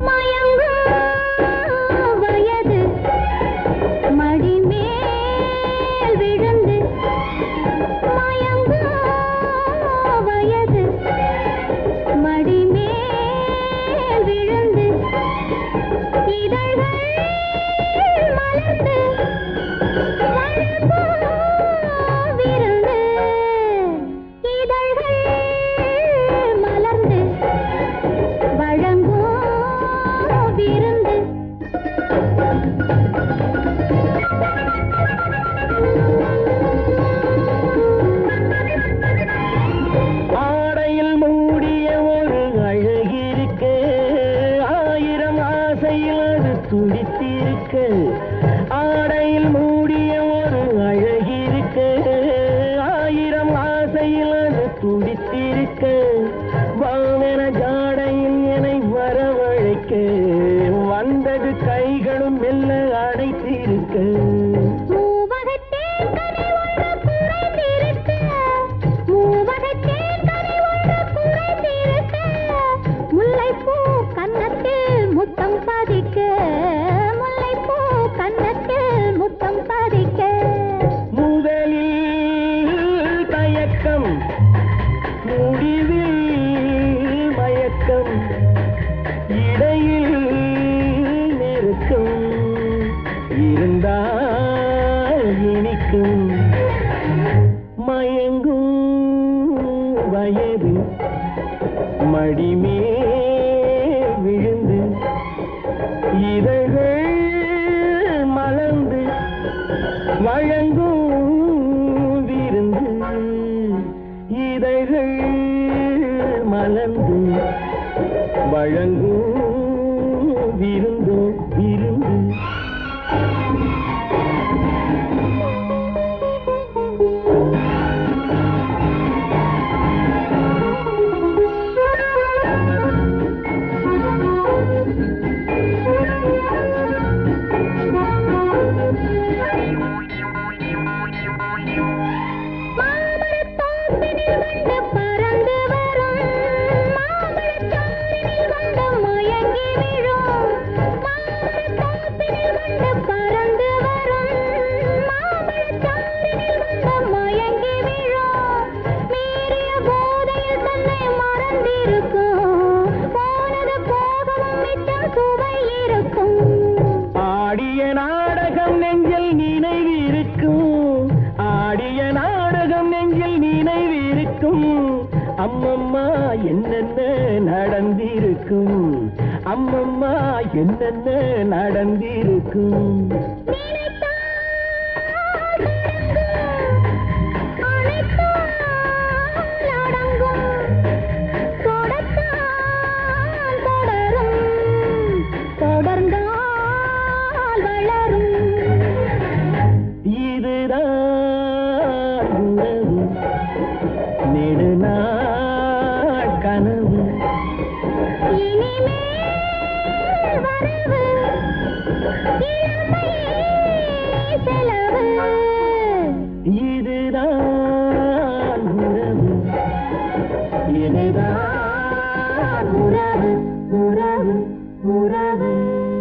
மயங்கும் இருக்கு ஆடையில் மூடிய ஒரு அழகிருக்கு ஆயிரம் ஆசையில் அது துடித்திருக்கு. வாங்கின ஜாடையில் என்னை வரவழைக்கு. வந்தது கைகளும் மெல்ல அடைத்திருக்கு. இருந்தால் இனிக்கும் மயங்கும் வயது மடிமே விழுந்து இதழ்கள் மலர்ந்து வழங்கும் விருந்து இதழ்கள் மலர்ந்து வழங்கும் அம்மம்மா என்னென்ன நடந்திருக்கும்? அம்மம்மா என்னென்ன நடந்திருக்கும்? கனவு. இதுதான் உறவு. இதுதான் உறவு உறவு உறவு.